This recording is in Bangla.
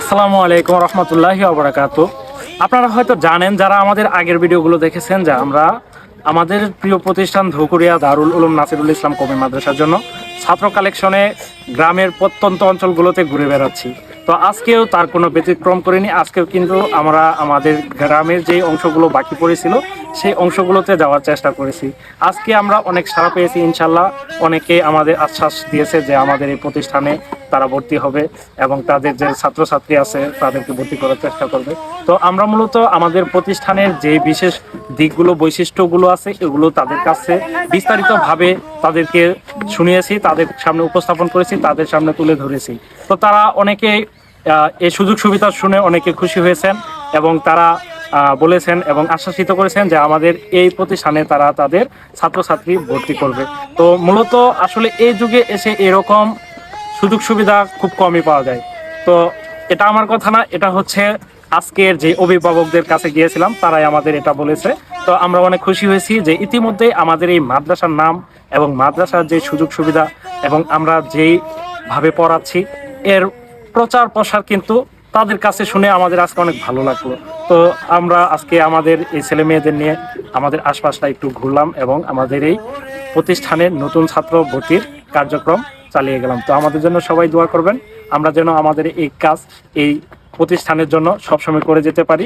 আসসালামু আলাইকুম রহমতুল্লাহি আবরাকাত আপনারা হয়তো জানেন যারা আমাদের আগের ভিডিওগুলো দেখেছেন যে আমরা আমাদের প্রিয় প্রতিষ্ঠান ধুকুরিয়া দারুল উলুম নাসিরুল ইসলাম কবি মাদ্রাসার জন্য ছাত্র কালেকশনে গ্রামের প্রত্যন্ত অঞ্চলগুলোতে ঘুরে বেড়াচ্ছি। তো আজকেও তার কোনো ব্যতিক্রম করিনি, আজকেও কিন্তু আমরা আমাদের গ্রামের যে অংশগুলো বাকি পড়েছিল, সেই অংশগুলোতে যাওয়ার চেষ্টা করেছি। আজকে আমরা অনেক সাড়া পেয়েছি ইনশাল্লাহ অনেকে আমাদের আশ্বাস দিয়েছে যে আমাদের এই প্রতিষ্ঠানে তারা ভর্তি হবে এবং তাদের যে ছাত্রছাত্রী আছে তাদেরকে ভর্তি করার চেষ্টা করবে। তো আমরা মূলত আমাদের প্রতিষ্ঠানের যে বিশেষ দিকগুলো, বৈশিষ্ট্যগুলো আছে, এগুলো তাদের কাছে বিস্তারিতভাবে তাদেরকে শুনিয়েছি, তাদের সামনে উপস্থাপন করেছি, তাদের সামনে তুলে ধরেছি। তো তারা অনেকে এই সুযোগ সুবিধা শুনে অনেকে খুশি হয়েছেন এবং তারা বলেছেন এবং আশ্বাসিত করেছেন যে আমাদের এই প্রতিষ্ঠানে তারা তাদের ছাত্রছাত্রী ভর্তি করবে। তো মূলত আসলে এই যুগে এসে এরকম সুযোগ সুবিধা খুব কমই পাওয়া যায়। তো এটা আমার কথা না, এটা হচ্ছে আজকের যে অভিভাবকদের কাছে গিয়েছিলাম, তারাই আমাদের এটা বলেছে। তো আমরা অনেক খুশি হয়েছি যে ইতিমধ্যে আমাদের এই মাদ্রাসার নাম এবং মাদ্রাসার যে সুযোগ সুবিধা এবং আমরা যেই ভাবে পড়াচ্ছি, এর প্রচার প্রসার কিন্তু তাদের কাছে শুনে আমাদের আজকে অনেক ভালো লাগল। তো আমরা আজকে আমাদের এই ছেলে মেয়েদের নিয়ে আমাদের আশপাশটা একটু ঘুরলাম এবং আমাদের এই প্রতিষ্ঠানের নতুন ছাত্র ভর্তির কার্যক্রম চালিয়ে গেলাম। তো আমাদের জন্য সবাই দোয়া করবেন। আমরা যেন আমাদের এই কাজ, এই প্রতিষ্ঠানের জন্য সবসময় করে যেতে পারি।